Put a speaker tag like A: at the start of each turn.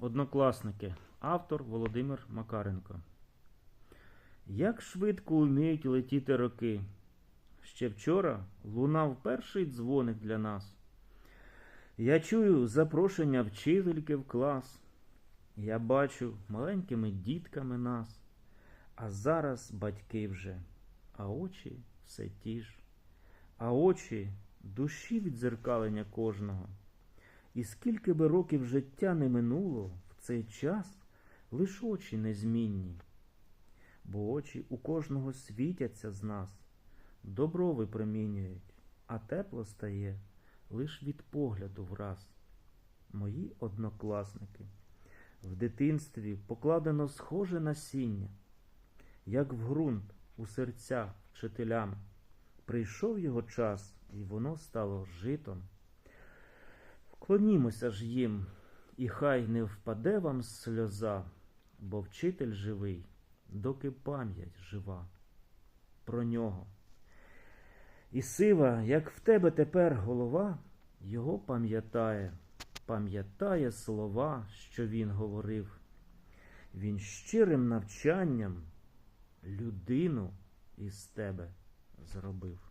A: Однокласники. Автор Володимир Макаренко. Як швидко уміють летіти роки. Ще вчора лунав перший дзвоник для нас. Я чую запрошення вчительки в клас. Я бачу маленькими дітками нас. А зараз батьки вже, а очі все ті ж, а очі душі відзеркалення кожного. І скільки би років життя не минуло, в цей час лиш очі незмінні, бо очі у кожного світяться з нас, добро випромінюють, а тепло стає лиш від погляду враз. Мої однокласники, в дитинстві покладено схоже насіння, як в ґрунт у серця вчителями. Прийшов його час, і воно стало житом. Вклонімося ж їм, і хай не впаде вам сльоза, бо вчитель живий, доки пам'ять жива про нього. І сива, як в тебе тепер голова, його пам'ятає, пам'ятає слова, що він говорив. Він щирим навчанням людину із тебе зробив.